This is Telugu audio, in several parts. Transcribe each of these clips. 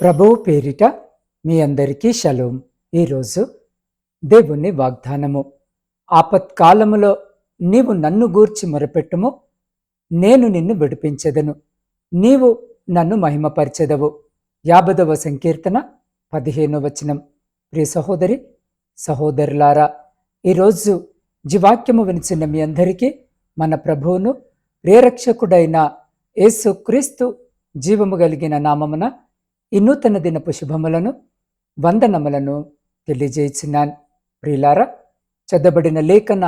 ప్రభువు పేరిట మీ అందరికీ షలోం ఈరోజు దేవుని వాగ్దానము. ఆపత్కాలములో నీవు నన్ను గూర్చి మొరపెట్టుము. నేను నిన్ను విడిపించెదను. నీవు నన్ను మహిమపరచెదవు. యాభదవ సంకీర్తన పదిహేను వచనం. ప్రియ సహోదరి సహోదరులారా ఈరోజు జీవాక్యము వినిచిన మీ అందరికీ మన ప్రభువును ప్రేరక్షకుడైన యేసుక్రీస్తు జీవము కలిగిన నామమున ఈ నూతన దినపు శుభములను వందనములను తెలియజేస్తున్నాను ప్రియులారా చదబడిన లేఖన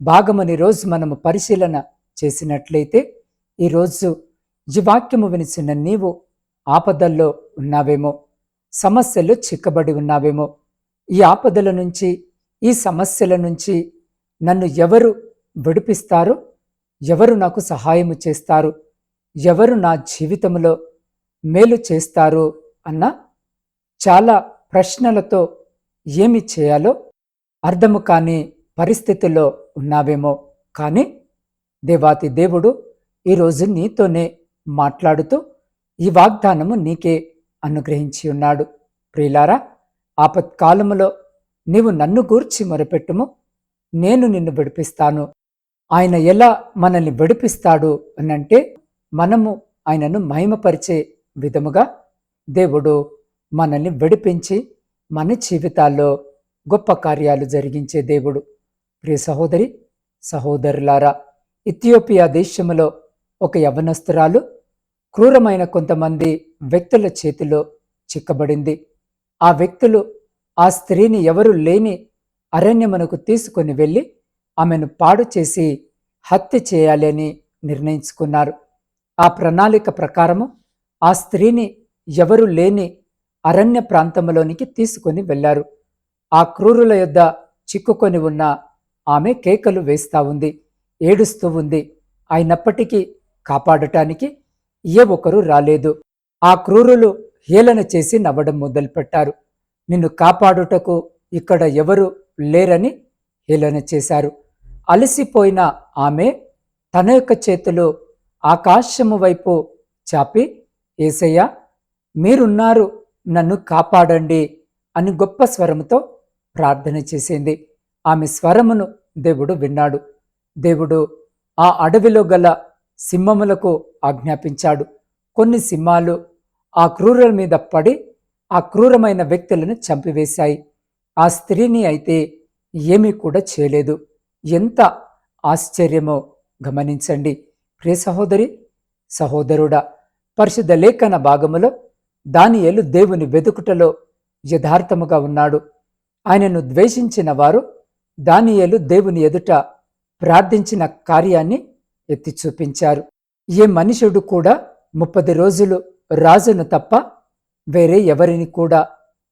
భాగమని రోజు మనము పరిశీలన చేసినట్లయితే ఈరోజు ఈ వాక్యము వినిచిన నీవు ఆపదల్లో ఉన్నావేమో సమస్యలు చిక్కబడి ఉన్నావేమో ఈ ఆపదల నుంచి ఈ సమస్యల నుంచి నన్ను ఎవరు విడిపిస్తారు? ఎవరు నాకు సహాయము చేస్తారు? ఎవరు నా జీవితంలో మేలు చేస్తారు అన్న చాలా ప్రశ్నలతో ఏమి చేయాలో అర్థము కాని పరిస్థితుల్లో ఉన్నావేమో. కానీ దేవాతి దేవుడు ఈరోజు నీతోనే మాట్లాడుతూ ఈ వాగ్దానము నీకే అనుగ్రహించి ఉన్నాడు. ప్రియులారా ఆపత్కాలములో నీవు నన్ను గూర్చి మొరపెట్టుము. నేను నిన్ను విడిపిస్తాను. ఆయన ఎలా మనల్ని విడిపిస్తాడు అనంటే మనము ఆయనను మహిమపరిచే విధముగా దేవుడు మనల్ని విడిపించి మన జీవితాల్లో గొప్ప కార్యాలు జరిగించే దేవుడు. ప్రియ సహోదరి సహోదరులారా ఇథియోపియా దేశములో ఒక యవనస్తురాలు క్రూరమైన కొంతమంది వ్యక్తుల చేతిలో చిక్కబడింది. ఆ వ్యక్తులు ఆ స్త్రీని ఎవరు లేని అరణ్యమునకు తీసుకొని వెళ్ళి ఆమెను పాడు చేసి హత్య చేయాలని అని నిర్ణయించుకున్నారు. ఆ ప్రణాళిక ప్రకారము ఆ స్త్రీని ఎవరు లేని అరణ్య ప్రాంతంలోనికి తీసుకొని వెళ్ళారు. ఆ క్రూరుల యొద్ద చిక్కుకొని ఉన్న ఆమె కేకలు వేస్తా ఉంది ఏడుస్తూ ఉంది. అయినప్పటికీ కాపాడటానికి ఏ ఒకరు రాలేదు. ఆ క్రూరులు హేళన చేసి నవ్వడం మొదలుపెట్టారు. నిన్ను కాపాడుటకు ఇక్కడ ఎవరు లేరని హేళన చేశారు. అలసిపోయిన ఆమె తన యొక్క చేతులు ఆకాశము వైపు చాపి ఏసయ్య మీరున్నారు నన్ను కాపాడండి అని గొప్ప స్వరముతో ప్రార్థన చేసింది. ఆమె స్వరమును దేవుడు విన్నాడు. దేవుడు ఆ అడవిలో గల సింహములకు ఆజ్ఞాపించాడు. కొన్ని సింహాలు ఆ క్రూరుల మీద పడి ఆ క్రూరమైన వ్యక్తులను చంపివేశాయి. ఆ స్త్రీని అయితే ఏమీ కూడా చేయలేదు. ఎంత ఆశ్చర్యమో గమనించండి. ప్రియ సహోదరి సహోదరుడా పరిశుద్ధ లేఖన భాగములో దానియేలు దేవుని వెతుకుటలో యథార్థముగా ఉన్నాడు. ఆయనను ద్వేషించిన వారు దానియేలు దేవుని ఎదుట ప్రార్థించిన కార్యాన్ని ఎత్తి చూపించారు ఏ మనుషుడు కూడా ముప్పది రోజులు రాజును తప్ప వేరే ఎవరిని కూడా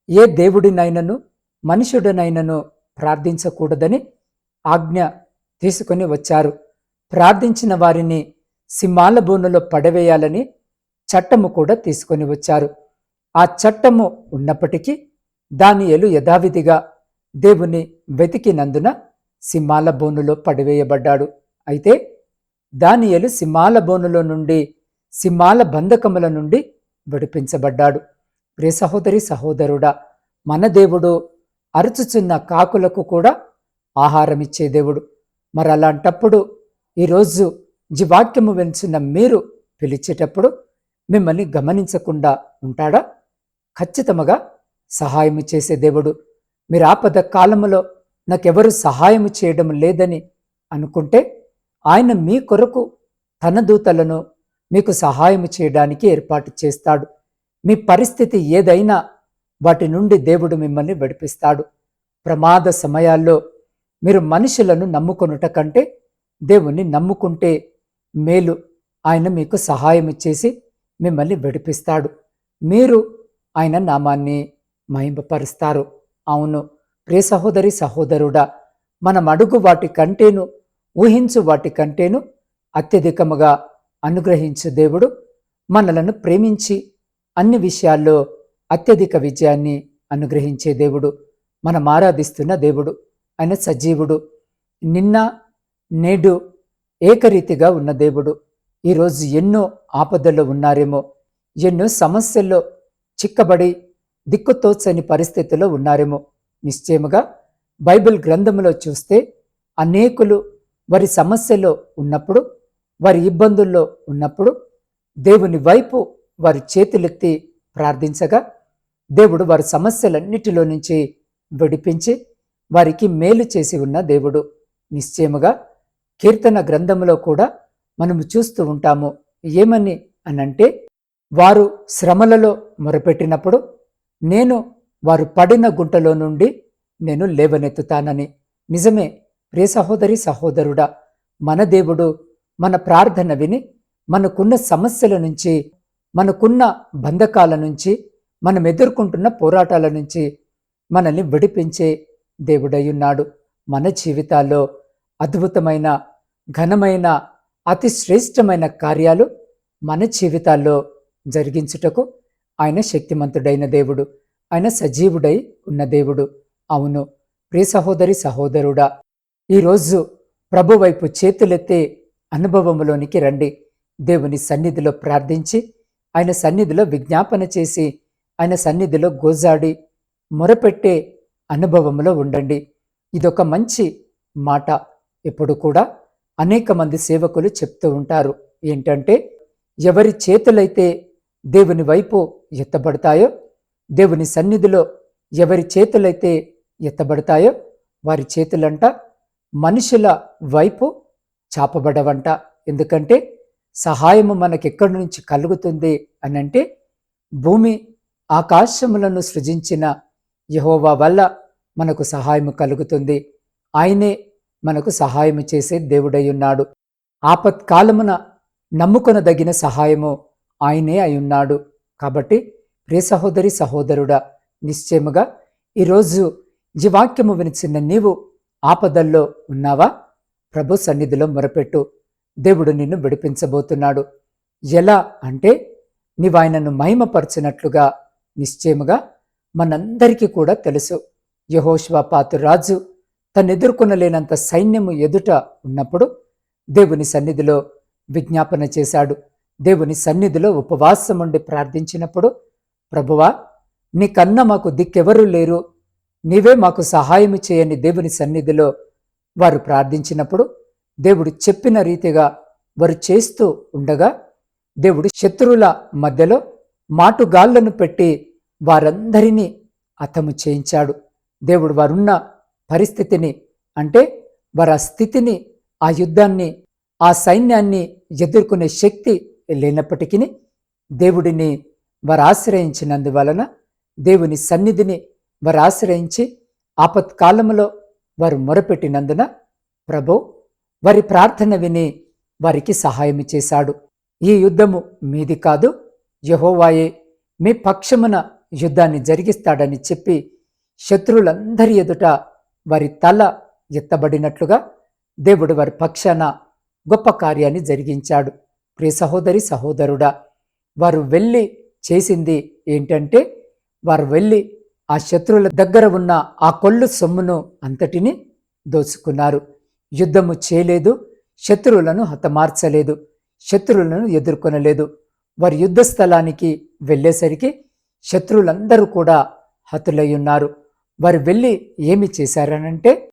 ఏ దేవుడినైనను మనుషుడినైనను ప్రార్థించకూడదని ఆజ్ఞ తీసుకొని వచ్చారు. ప్రార్థించిన వారిని సింహాల బోనులో పడవేయాలని చట్టము కూడా తీసుకొని వచ్చారు. ఆ చట్టము ఉన్నప్పటికీ దానియలు యథావిధిగా దేవుని వెతికినందున సింహాల బోనులో పడివేయబడ్డాడు. అయితే దానియలు సింహాల బోనులో నుండి సింహాల బంధకముల నుండి విడిపించబడ్డాడు. ప్రియ సహోదరి సహోదరుడా మన దేవుడు అరుచుచున్న కాకులకు కూడా ఆహారం ఇచ్చే దేవుడు. మరి అలాంటప్పుడు ఈరోజు జీవాక్యము వెంచున్న మీరు పిలిచేటప్పుడు మిమ్మల్ని గమనించకుండా ఉంటాడా? ఖచ్చితముగా సహాయము చేసే దేవుడు. మీరు ఆపద కాలములో నాకెవరు సహాయము చేయడం లేదని అనుకుంటే ఆయన మీ కొరకు తన దూతలను మీకు సహాయము చేయడానికి ఏర్పాటు చేస్తాడు. మీ పరిస్థితి ఏదైనా వాటి నుండి దేవుడు మిమ్మల్ని విడిపిస్తాడు. ప్రమాద సమయాల్లో మీరు మనుషులను నమ్ముకొనుట కంటే దేవుణ్ణి నమ్ముకుంటే మేలు. ఆయన మీకు సహాయం చేసి మిమ్మల్ని విడిపిస్తాడు. మీరు ఆయన నామాన్ని మహింపరుస్తారు అవును ప్రియ సహోదరి సహోదరుడా మనం అడుగు వాటి కంటేను ఊహించు వాటి కంటేను అత్యధికముగా అనుగ్రహించు దేవుడు. మనలను ప్రేమించి అన్ని విషయాల్లో అత్యధిక విజయాన్ని అనుగ్రహించే దేవుడు. మనం ఆరాధిస్తున్న దేవుడు ఆయన సజీవుడు. నిన్న నేడు ఏకరీతిగా ఉన్న దేవుడు. ఈరోజు ఎన్నో ఆపదల్లో ఉన్నారేమో ఎన్నో సమస్యల్లో చిక్కబడి దిక్కుతోచని పరిస్థితిలో ఉన్నారేమో. నిశ్చయముగా బైబిల్ గ్రంథంలో చూస్తే అనేకులు వారి సమస్యలో ఉన్నప్పుడు వారి ఇబ్బందుల్లో ఉన్నప్పుడు దేవుని వైపు వారి చేతులెత్తి ప్రార్థించగా దేవుడు వారి సమస్యలన్నిటిలో నుంచి విడిపించి వారికి మేలు చేసి ఉన్న దేవుడు. నిశ్చయముగా కీర్తన గ్రంథంలో కూడా మనము చూస్తూ ఉంటాము. ఏమని అనంటే వారు శ్రమలలో మొరపెట్టినప్పుడు నేను వారు పడిన గుంటలో నుండి నేను లేవనెత్తుతానని. నిజమే ప్రియ సహోదరి సహోదరుడా మన దేవుడు మన ప్రార్థన విని మనకున్న సమస్యల నుంచి మనకున్న బంధకాల నుంచి మనం ఎదుర్కొంటున్న పోరాటాల నుంచి మనల్ని విడిపించే దేవుడయ్యున్నాడు మన జీవితాల్లో అద్భుతమైన ఘనమైన అతి శ్రేష్టమైన కార్యాలు మన జీవితాల్లో జరిగించుటకు ఆయన శక్తిమంతుడైన దేవుడు ఆయన సజీవుడై ఉన్న దేవుడు. అవును ప్రియ సహోదరి సహోదరుడా ఈరోజు ప్రభు వైపు చేతులెత్తే అనుభవంలోనికి రండి. దేవుని సన్నిధిలో ప్రార్థించి ఆయన సన్నిధిలో విజ్ఞాపన చేసి ఆయన సన్నిధిలో గోజాడి మొరపెట్టే అనుభవంలో ఉండండి. ఇదొక మంచి మాట. ఎప్పుడు కూడా అనేక మంది సేవకులు చెప్తూ ఉంటారు. ఏంటంటే ఎవరి చేతులైతే దేవుని వైపు ఎత్తబడతాయో దేవుని సన్నిధిలో ఎవరి చేతులైతే ఎత్తబడతాయో వారి చేతులంట మనుషుల వైపు చాపబడవంట. ఎందుకంటే సహాయము మనకెక్కడి నుంచి కలుగుతుంది అనంటే భూమి ఆకాశములను సృజించిన యహోవా వల్ల మనకు సహాయము కలుగుతుంది. ఆయనే మనకు సహాయము చేసే దేవుడై ఉన్నాడు ఆపత్కాలమున నమ్ముకొనదగిన సహాయము ఆయనే అయున్నాడు కాబట్టి ప్రియ సహోదరి సహోదరుడా నిశ్చయముగా ఈరోజు ఈ వాక్యము వినిచిన నీవు ఆపదల్లో ఉన్నావా? ప్రభు సన్నిధిలో మొరపెట్టు. దేవుడు నిన్ను విడిపించబోతున్నాడు. ఎలా అంటే నీవు ఆయనను మహిమపరచినట్లుగా నిశ్చయముగా మనందరికీ కూడా తెలుసు. యహోష్వాపాతు రాజు తను ఎదుర్కొనలేనంత సైన్యము ఎదుట ఉన్నప్పుడు దేవుని సన్నిధిలో విజ్ఞాపన చేశాడు. దేవుని సన్నిధిలో ఉపవాసం ఉండి ప్రార్థించినప్పుడు ప్రభువా నీకన్నా మాకు దిక్కెవరూ లేరు. నీవే మాకు సహాయం చేయని దేవుని సన్నిధిలో వారు ప్రార్థించినప్పుడు దేవుడు చెప్పిన రీతిగా వారు చేస్తూ ఉండగా దేవుడు శత్రువుల మధ్యలో మాటుగాళ్ళను పెట్టి వారందరినీ అతము చేయించాడు. దేవుడు వారున్న పరిస్థితిని అంటే వారి ఆ స్థితిని ఆ యుద్ధాన్ని ఆ సైన్యాన్ని ఎదుర్కొనే శక్తి లేనప్పటికీ దేవుడిని వారు ఆశ్రయించినందువలన దేవుని సన్నిధిని వారు ఆశ్రయించి ఆపత్కాలంలో వారు మొరపెట్టినందున ప్రభు వారి ప్రార్థన విని వారికి సహాయం చేశాడు. ఈ యుద్ధము మీది కాదు యహోవాయే మీ పక్షమున యుద్ధాన్ని జరిగిస్తాడని చెప్పి శత్రువులందరి ఎదుట వారి తల ఎత్తబడినట్లుగా దేవుడు వారి పక్షాన గొప్ప కార్యాన్ని జరిగించాడు. ప్రియ సహోదరి సహోదరుడా వారు వెళ్ళి చేసింది ఏంటంటే వారు వెళ్ళి ఆ శత్రువుల దగ్గర ఉన్న ఆ కొల్లు సొమ్మును అంతటిని దోచుకున్నారు. యుద్ధము చేయలేదు శత్రువులను హతమార్చలేదు శత్రువులను ఎదుర్కొనలేదు. వారి యుద్ధ స్థలానికి వెళ్ళేసరికి శత్రువులందరూ కూడా హతులై ఉన్నారు. వారు వెళ్ళి ఏమి చేశారనంటే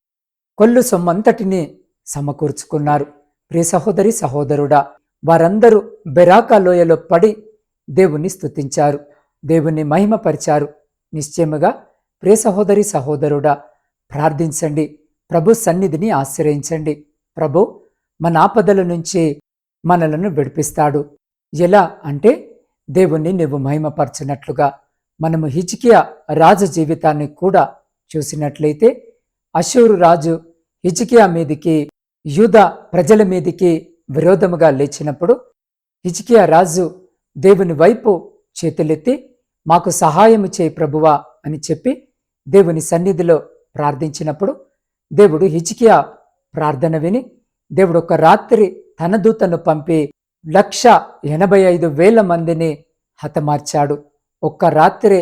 కొల్లు సొమ్మంతటిని సమకూర్చుకున్నారు. ప్రియ సహోదరి సహోదరుడా వారందరూ బెరాకా లోయలో పడి దేవుణ్ణి స్తుతించారు. దేవుణ్ణి మహిమపరిచారు. నిశ్చయముగా ప్రియ సహోదరి సహోదరుడా ప్రార్థించండి. ప్రభు సన్నిధిని ఆశ్రయించండి. ప్రభు మన ఆపదల నుంచి మనలను విడిపిస్తాడు. ఎలా అంటే దేవుణ్ణి నువ్వు మహిమపరచినట్లుగా మనము హిజ్కియా రాజు జీవితాన్ని కూడా చూసినట్లయితే అశూరు రాజు హిజికియా మీదికి యూద ప్రజల మీదికి విరోధముగా లేచినప్పుడు హిజికియా రాజు దేవుని వైపు చేతులెత్తి మాకు సహాయము చేయి ప్రభువా అని చెప్పి దేవుని సన్నిధిలో ప్రార్థించినప్పుడు దేవుడు హిజికియా ప్రార్థన విని దేవుడు ఒక రాత్రి తన దూతను పంపి లక్ష ఎనభై ఐదు వేల మందిని హతమార్చాడు. ఒక్క రాత్రే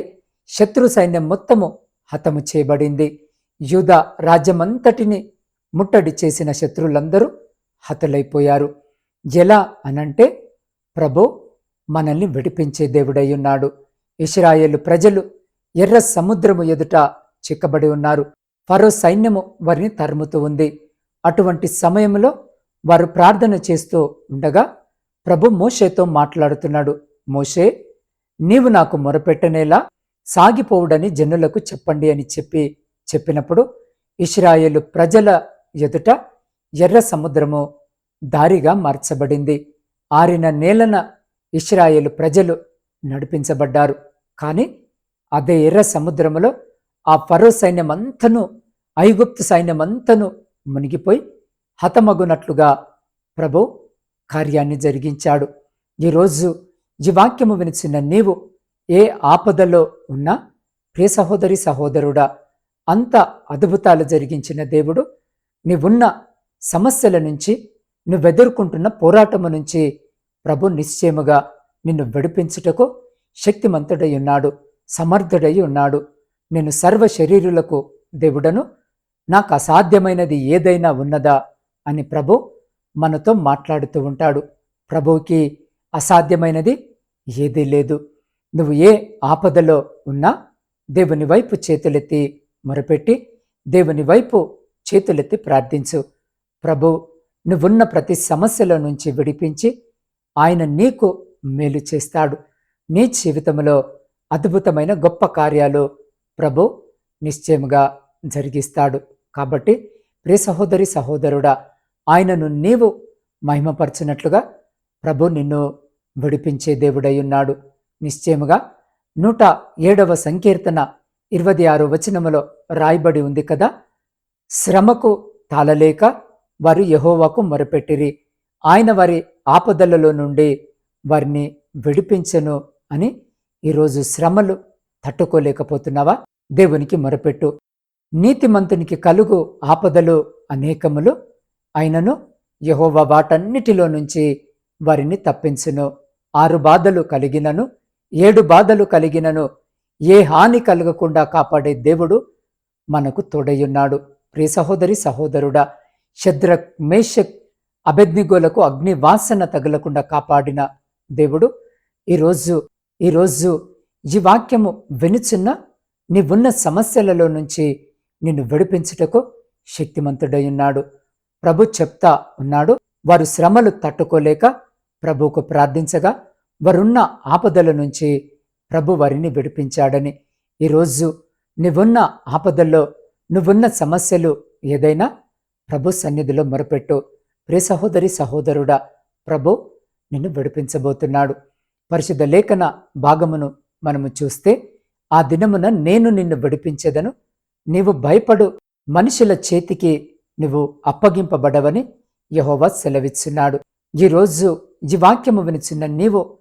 శత్రు సైన్యం మొత్తము హతము చేయబడింది. యూద రాజ్యమంతటిని ముట్టడి చేసిన శత్రువులందరూ హతులైపోయారు. ఎలా అనంటే ప్రభు మనల్ని విడిపించే దేవుడై ఉన్నాడు. ఇస్రాయేలు ప్రజలు ఎర్ర సముద్రము ఎదుట చిక్కబడి ఉన్నారు. ఫరో సైన్యము వారిని తరుముతూ ఉంది. అటువంటి సమయంలో వారు ప్రార్థన చేస్తూ ఉండగా ప్రభు మోషేతో మాట్లాడుతున్నాడు. మోషే నీవు నాకు మొరపెట్టనేలా సాగిపోవుడని జనులకు చెప్పండి అని చెప్పి చెప్పినప్పుడు ఇస్రాయేలు ప్రజల ఎదుట ఎర్ర సముద్రము దారిగా మార్చబడింది. ఆరిన నేలన ఇస్రాయేలు ప్రజలు నడిపించబడ్డారు. కానీ అదే ఎర్ర సముద్రములో ఆ ఫరో సైన్యమంతను ఐగుప్తు సైన్యమంతను మునిగిపోయి హతమగునట్లుగా ప్రభు కార్యాన్ని జరిగించాడు. ఈరోజు ఈ వాక్యము వినిచిన నీవు ఏ ఆపదలో ఉన్నా ప్రియ సహోదరి సహోదరుడా అంత అద్భుతాలు జరిగించిన దేవుడు నీవున్న సమస్యల నుంచి నువ్వెదుర్కొంటున్న పోరాటము నుంచి ప్రభు నిశ్చయముగా నిన్ను విడిపించుటకు శక్తిమంతుడై ఉన్నాడు సమర్థుడై ఉన్నాడు. నేను సర్వ శరీరులకు దేవుడను నాకు అసాధ్యమైనది ఏదైనా ఉన్నదా అని ప్రభు మనతో మాట్లాడుతూ ఉంటాడు. ప్రభువుకి అసాధ్యమైనది ఏదీ లేదు. నువ్వు ఏ ఆపదలో ఉన్నా దేవుని వైపు చేతులెత్తి మొరపెట్టి దేవుని వైపు చేతులెత్తి ప్రార్థించు. ప్రభు నువ్వున్న ప్రతి సమస్యల నుంచి విడిపించి ఆయన నీకు మేలు చేస్తాడు. నీ జీవితంలో అద్భుతమైన గొప్ప కార్యాలు ప్రభు నిశ్చయముగా జరిగిస్తాడు. కాబట్టి ప్రియ సహోదరి సహోదరుడా ఆయనను నీవు మహిమపరచినట్లుగా ప్రభు నిన్ను విడిపించే దేవుడై ఉన్నాడు. నిశ్చయముగా నూట ఏడవ సంకీర్తన ఇరవై ఆరు వచనములో రాయబడి ఉంది కదా? శ్రమకు తాళలేక వారు యహోవాకు మొరపెట్టిరి. ఆయన వారి ఆపదలలో నుండి వారిని విడిపించను అని ఈరోజు శ్రమలు తట్టుకోలేకపోతున్నావా? దేవునికి మొరపెట్టు. నీతిమంతునికి కలుగు ఆపదలు అనేకములు ఆయనను యహోవా వాటన్నిటిలో నుంచి వారిని తప్పించును. ఆరు బాధలు కలిగినను ఏడు బాధలు కలిగినను ఏ హాని కలగకుండా కాపాడే దేవుడు మనకు తోడయ్యున్నాడు. ప్రియ సహోదరి సహోదరుడా శద్రక్ మేషక్ అభెజ్ఞగోలకు అగ్ని వాసన తగలకుండా కాపాడిన దేవుడు ఈరోజు ఈరోజు ఈ వాక్యము వెనుచున్న నీవున్న సమస్యలలో నుంచి నిన్ను విడిపించుటకు శక్తిమంతుడై ఉన్నాడు ప్రభు చెప్తా ఉన్నాడు వారు శ్రమలు తట్టుకోలేక ప్రభువుకు ప్రార్థించగా వారున్న ఆపదల నుంచి ప్రభు వారిని విడిపించాడని. ఈరోజు నువ్వున్న ఆపదల్లో నువ్వున్న సమస్యలు ఏదైనా ప్రభు సన్నిధిలో మొరపెట్టు. ప్రియ సహోదరి సహోదరుడా ప్రభు నిన్ను విడిపించబోతున్నాడు. పరిశుద్ధ లేఖన భాగమును మనము చూస్తే ఆ దినమున నేను నిన్ను విడిపించేదను. నీవు భయపడు మనుషుల చేతికి నువ్వు అప్పగింపబడవని యహోవా సెలవిచ్చున్నాడు. ఈరోజు ఈ వాక్యము వినిచున్న నీవు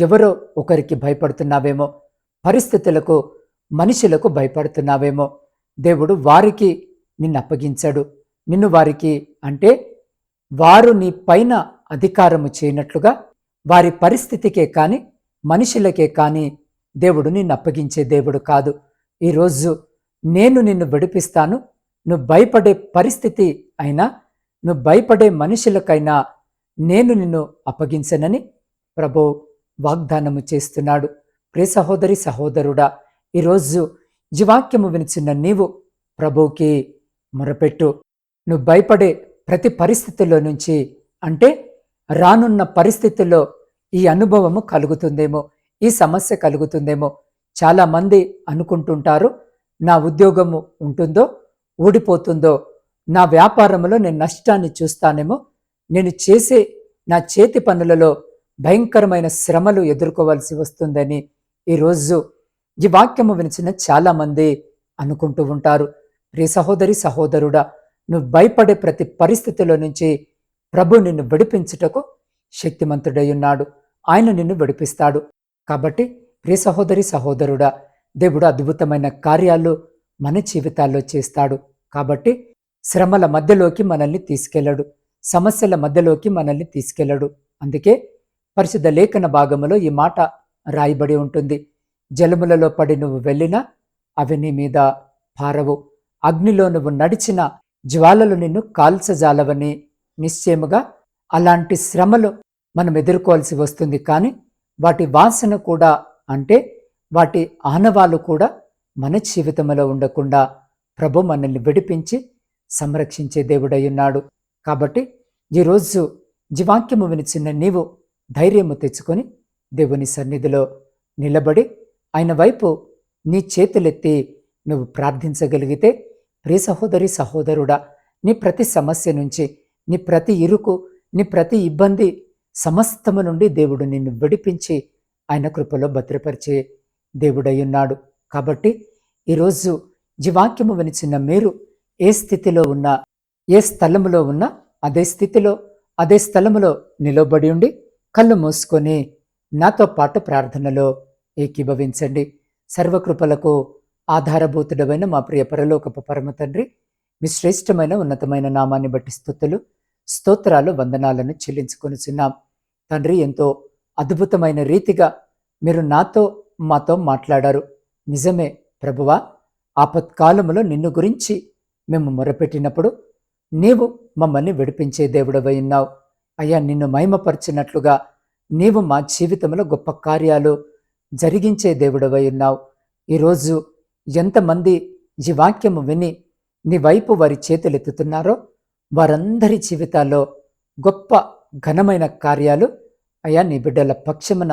ఎవరో ఒకరికి భయపడుతున్నావేమో పరిస్థితులకు మనుషులకు భయపడుతున్నావేమో దేవుడు వారికి నిన్ను అప్పగించాడు. నిన్ను వారికి అంటే వారు నీ పైన అధికారము చేయనట్లుగా వారి పరిస్థితికే కాని మనుషులకే కాని దేవుడు నిన్ను అప్పగించే దేవుడు కాదు. ఈరోజు నేను నిన్ను విడిపిస్తాను. నువ్వు భయపడే పరిస్థితి అయినా నువ్వు భయపడే మనుషులకైనా నేను నిన్ను అప్పగించనని ప్రభు వాగ్దానము చేస్తున్నాడు. ప్రియ సహోదరి సహోదరుడా ఈరోజు జీవాక్యము వినిచిన నీవు ప్రభువుకి మొరపెట్టు. నువ్వు భయపడే ప్రతి పరిస్థితుల్లో నుంచి అంటే రానున్న పరిస్థితుల్లో ఈ అనుభవము కలుగుతుందేమో ఈ సమస్య కలుగుతుందేమో చాలామంది అనుకుంటుంటారు నా ఉద్యోగము ఉంటుందో ఊడిపోతుందో నా వ్యాపారంలో నేను నష్టాన్ని చూస్తానేమో నేను చేసే నా చేతి పనులలో భయంకరమైన శ్రమలు ఎదుర్కోవాల్సి వస్తుందని ఈరోజు ఈ వాక్యము వినిచిన చాలామంది అనుకుంటూ ఉంటారు. ప్రియ సహోదరి సహోదరుడా నువ్వు భయపడే ప్రతి పరిస్థితిలో నుంచి ప్రభు నిన్ను విడిపించుటకు శక్తిమంతుడై ఉన్నాడు. ఆయన నిన్ను విడిపిస్తాడు. కాబట్టి ప్రియ సహోదరి సహోదరుడా దేవుడు అద్భుతమైన కార్యాలు మన జీవితాల్లో చేస్తాడు. కాబట్టి శ్రమల మధ్యలోకి మనల్ని తీసుకెళ్ళడు. సమస్యల మధ్యలోకి మనల్ని తీసుకెళ్ళడు. అందుకే పరిశుద్ధ లేఖన భాగములో ఈ మాట రాయబడి ఉంటుంది. జలములలో పడి నువ్వు వెళ్ళినా అవి నీ మీద పారవు. అగ్నిలో నువ్వు నడిచిన జ్వాలలు నిన్ను కాల్చజాలవని నిశ్చయముగా అలాంటి శ్రమలు మనం ఎదుర్కోవాల్సి వస్తుంది. కానీ వాటి వాసన కూడా అంటే వాటి ఆనవాలు కూడా మన జీవితంలో ఉండకుండా ప్రభు మనల్ని విడిపించి సంరక్షించే దేవుడయ్యున్నాడు కాబట్టి ఈరోజు జీవాక్యము వినిచిన నీవు ధైర్యము తెచ్చుకొని దేవుని సన్నిధిలో నిలబడి ఆయన వైపు నీ చేతులెత్తి నువ్వు ప్రార్థించగలిగితే ప్రియ సహోదరి సహోదరుడా నీ ప్రతి సమస్య నుంచి నీ ప్రతి ఇరుకు నీ ప్రతి ఇబ్బంది సమస్తము నుండి దేవుడు నిన్ను విడిపించి ఆయన కృపలో భద్రపరిచే దేవుడయ్యున్నాడు కాబట్టి ఈరోజు జీవాక్యము వినిచిన మీరు ఏ స్థితిలో ఉన్నా ఏ స్థలములో ఉన్నా అదే స్థితిలో అదే స్థలములో నిలబడి ఉండి కళ్ళు మూసుకొని నాతో పాటు ప్రార్థనలో ఏకీభవించండి. సర్వకృపలకు ఆధారభూతుడమైన మా ప్రియ పరలోకపు పరమ తండ్రి మీ శ్రేష్టమైన ఉన్నతమైన నామాన్ని బట్టి స్థుతులు స్తోత్రాలు వందనాలను చెల్లించుకొనిచున్నాం. తండ్రి ఎంతో అద్భుతమైన రీతిగా మీరు నాతో మాతో మాట్లాడారు. నిజమే ప్రభువా ఆపత్కాలములో నిన్ను గురించి మేము మొరపెట్టినప్పుడు నీవు మమ్మల్ని విడిపించే దేవుడవై ఉన్నావు. అయ్యా నిన్ను మహిమపరిచినట్లుగా నీవు మా జీవితంలో గొప్ప కార్యాలు జరిగించే దేవుడవై ఉన్నావు. ఈరోజు ఎంతమంది ఈ వాక్యము విని నీ వైపు వారి చేతులెత్తుతున్నారో వారందరి జీవితాల్లో గొప్ప ఘనమైన కార్యాలు అయ్యా నీ బిడ్డల పక్షమున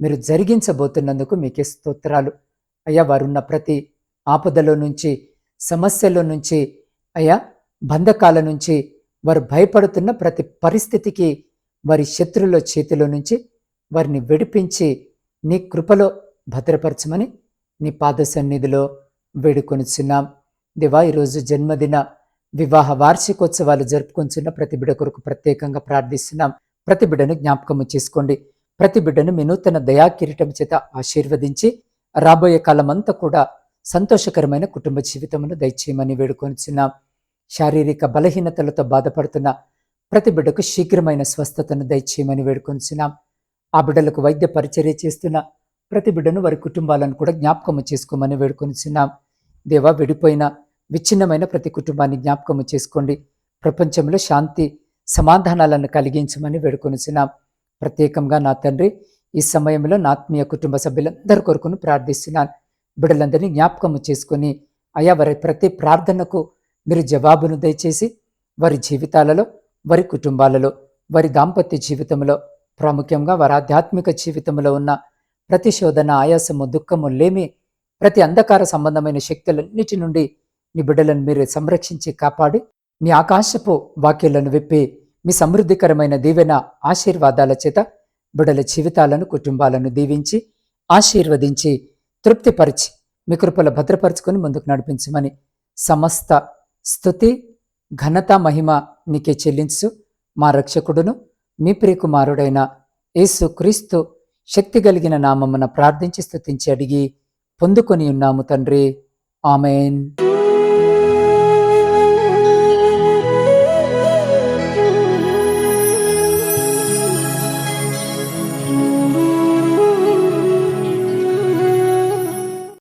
మీరు జరిగించబోతున్నందుకు మీకే స్తోత్రాలు. అయ్యా వారున్న ప్రతి ఆపదలో నుంచి సమస్యల నుంచి అయ్యా బంధకాల నుంచి వారు భయపడుతున్న ప్రతి పరిస్థితికి వారి శత్రుల చేతిలో నుంచి వారిని విడిపించి నీ కృపలో భద్రపరచమని నీ పాద సన్నిధిలో వేడుకొనిచున్నాం. దివా ఈరోజు జన్మదిన వివాహ వార్షికోత్సవాలు జరుపుకొంచున్న ప్రతి బిడ కొరకు ప్రత్యేకంగా ప్రార్థిస్తున్నాం. ప్రతి బిడ్డను జ్ఞాపకము చేసుకోండి. ప్రతి బిడ్డను మీ నూతన దయా కిరీటం చేత ఆశీర్వదించి రాబోయే కాలమంతా కూడా సంతోషకరమైన కుటుంబ జీవితమును దయచేయమని వేడుకొనిచున్నాం. శారీరక బలహీనతలతో బాధపడుతున్న ప్రతి బిడ్డకు శీఘ్రమైన స్వస్థతను దయచేయమని వేడుకొంచున్నాం. ఆ బిడ్డలకు వైద్య పరిచర్య చేస్తున్న ప్రతి బిడ్డను వారి కుటుంబాలను కూడా జ్ఞాపకము చేసుకోమని వేడుకొనిచున్నాం దేవా విడిపోయిన విచ్ఛిన్నమైన ప్రతి కుటుంబాన్ని జ్ఞాపకము చేసుకోండి. ప్రపంచంలో శాంతి సమాధానాలను కలిగించమని వేడుకొనిచున్నాం ప్రత్యేకంగా నా తండ్రి ఈ సమయంలో నా ఆత్మీయ కుటుంబ సభ్యులందరి కొరకును ప్రార్థిస్తున్నాను. బిడ్డలందరినీ జ్ఞాపకము చేసుకొని అయా వారి ప్రతి ప్రార్థనకు మీరు జవాబును దయచేసి వారి జీవితాలలో వారి కుటుంబాలలో వారి దాంపత్య జీవితంలో ప్రాముఖ్యంగా వారి ఆధ్యాత్మిక జీవితంలో ఉన్న ప్రతిశోధన ఆయాసము దుఃఖము లేమి ప్రతి అంధకార సంబంధమైన శక్తులన్నిటి నుండి మీ బిడ్డలను మీరు సంరక్షించి కాపాడి మీ ఆకాశపు వాక్యాలను విప్పి మీ సమృద్ధికరమైన దీవెన ఆశీర్వాదాల చేత బిడల జీవితాలను కుటుంబాలను దీవించి ఆశీర్వదించి తృప్తిపరిచి మీ కృపల భద్రపరచుకొని ముందుకు నడిపించమని సమస్త స్థుతి ఘనత మహిమ నీకే చెల్లించు. మా రక్షకుడును మీ ప్రియకుమారుడైన యేసు క్రీస్తు శక్తి కలిగిన నామమున ప్రార్థించి స్థుతించి అడిగి పొందుకొని ఉన్నాము తండ్రి. ఆమెన్.